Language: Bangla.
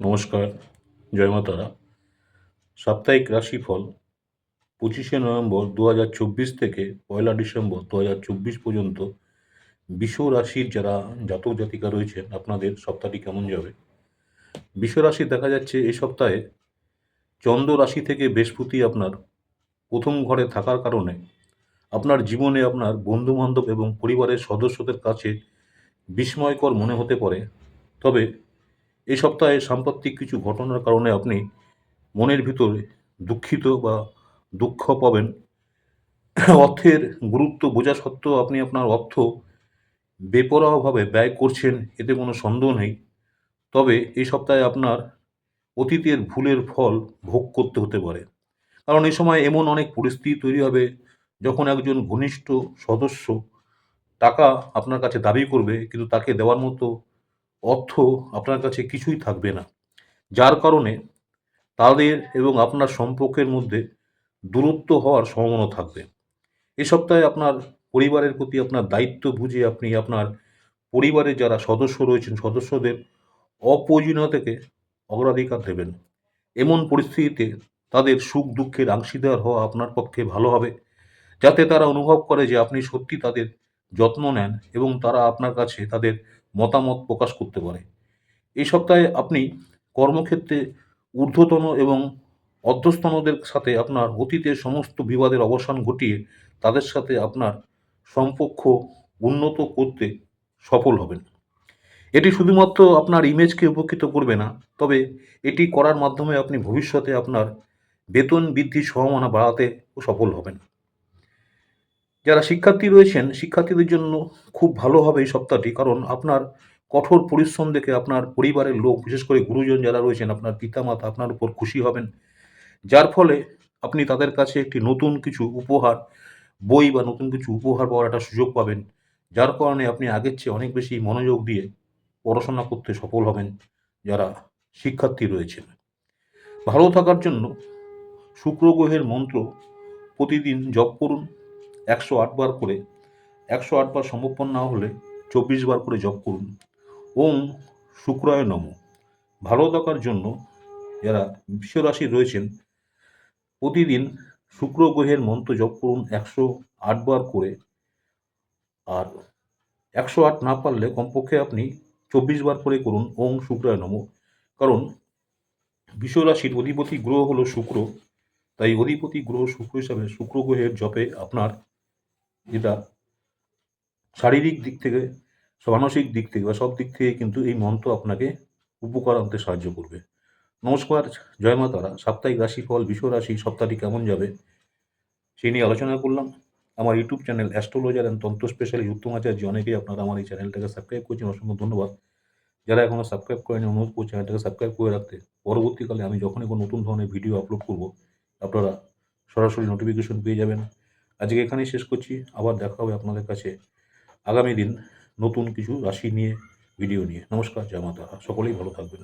নমস্কার, জয় মা তারা। সাপ্তাহিক রাশিফল পঁচিশে নভেম্বর দু হাজার চব্বিশ থেকে পয়লা ডিসেম্বর দু হাজার চব্বিশ পর্যন্ত। বিশ্ব রাশির যারা জাতক জাতিকা রয়েছেন, আপনাদের সপ্তাহটি কেমন যাবে? বিশ্ব রাশি দেখা যাচ্ছে এই সপ্তাহে চন্দ্র রাশি থেকে বৃহস্পতি আপনার প্রথম ঘরে থাকার কারণে আপনার জীবনে আপনার বন্ধু বান্ধব এবং পরিবারের সদস্যদের কাছে বিস্ময়কর মনে হতে পারে। তবে এই সপ্তাহে সাম্প্রতিক কিছু ঘটনার কারণে আপনি মনের ভিতরে দুঃখিত বা দুঃখ পাবেন। অর্থের গুরুত্ব বোঝা সত্ত্বেও আপনি আপনার অর্থ বেপরোয়াভাবে ব্যয় করছেন, এতে কোনো সন্দেহ নেই। তবে এই সপ্তাহে আপনার অতীতের ভুলের ফল ভোগ করতে হতে পারে। কারণ এই সময় এমন অনেক পরিস্থিতি তৈরি হবে, যখন একজন ঘনিষ্ঠ সদস্য টাকা আপনার কাছে দাবি করবে, কিন্তু তাকে দেওয়ার মতো অর্থ আপনার কাছে কিছুই থাকবে না। যার কারণে তাদের এবং আপনার সম্পর্কের মধ্যে দূরত্ব হওয়ার সম্ভাবনা থাকবে। এ সপ্তাহে আপনার পরিবারের প্রতি আপনার দায়িত্ব বুঝে আপনি আপনার পরিবারের যারা সদস্য রয়েছেন, সদস্যদের অপ্রয়োজনীয়তাকে অগ্রাধিকার দেবেন। এমন পরিস্থিতিতে তাদের সুখ দুঃখের অংশীদার হওয়া আপনার পক্ষে ভালো হবে। যাতে তারা অনুভব করে যে আপনি সত্যি তাদের যত্ন নেন এবং তারা আপনার কাছে তাদের মতামত প্রকাশ করতে পারে। এই সপ্তাহে আপনি কর্মক্ষেত্রে ঊর্ধ্বতন এবং অধ্যস্তনদের সাথে আপনার অতীতের সমস্ত বিবাদের অবসান ঘটিয়ে তাদের সাথে আপনার সম্পর্ক উন্নত করতে সফল হবেন। এটি শুধুমাত্র আপনার ইমেজকে উপকৃত করবে না, তবে এটি করার মাধ্যমে আপনি ভবিষ্যতে আপনার বেতন বৃদ্ধির সম্ভাবনা বাড়াতে সফল হবেন। যারা শিক্ষার্থী রয়েছেন, শিক্ষার্থীদের জন্য খুব ভালো হবে এই সপ্তাহটি, কারণ আপনার কঠোর পরিশ্রম দেখে আপনার পরিবারের লোক, বিশেষ করে গুরুজন যারা রয়েছেন, আপনার পিতামাতা আপনার উপর খুশি হবেন। যার ফলে আপনি তাদের কাছে একটি নতুন কিছু উপহার, বই বা নতুন কিছু উপহার পাওয়ার একটা সুযোগ পাবেন, যার কারণে আপনি আগের চেয়ে অনেক বেশি মনোযোগ দিয়ে পড়াশোনা করতে সফল হবেন যারা শিক্ষার্থী রয়েছেন। ভালো থাকার জন্য শুক্র গ্রহের মন্ত্র প্রতিদিন জপ করুন একশো আটবার করে, একশো আটবার সম্ভবপর না হলে চব্বিশ বার করে জপ করুন। ওম শুক্রায় নম। ভালো থাকার জন্য যারা বিশ্বরাশি রয়েছেন, প্রতিদিন শুক্র গ্রহের মন্ত্র জপ করুন একশো আটবার করে। আর একশো আট না পারলে কমপক্ষে আপনি চব্বিশ বার করে করুন ওম শুক্রায় নম। কারণ বিশ্বরাশির অধিপতি গ্রহ হলো শুক্র, তাই অধিপতি গ্রহ শুক্র হিসাবে শুক্র গ্রহের জপে আপনার যেটা শারীরিক দিক থেকে, মানসিক দিক থেকে বা সব দিক থেকে কিন্তু এই মন্ত্র আপনাকে উপকার আনতে সাহায্য করবে। নমস্কার, জয় মা তারা। সাপ্তাহিক রাশিফল বিশ্ব রাশি, সপ্তাহটি কেমন যাবে সেই নিয়ে আলোচনা করলাম। আমার YouTube channel astrologer and Tantra specially Uttam Acharya, অনেকেই আপনারা আমার এই চ্যানেলটাকে সাবস্ক্রাইব করছেন, অসংখ্য ধন্যবাদ। যারা এখনও সাবস্ক্রাইব করেনি, অনুরোধ করছি চ্যানেলটাকে সাবস্ক্রাইব করে রাখতে। পরবর্তীকালে আমি যখনই কোনো নতুন ধরনের ভিডিও আপলোড করব, আপনারা সরাসরি নোটিফিকেশন পেয়ে যাবেন। আজকে এখানেই শেষ করছি। আবার দেখা হবে আপনাদের কাছে আগামী দিন নতুন কিছু রাশি নিয়ে ভিডিও নিয়ে। নমস্কার, জয় মাতা। সকলেই ভালো থাকবেন।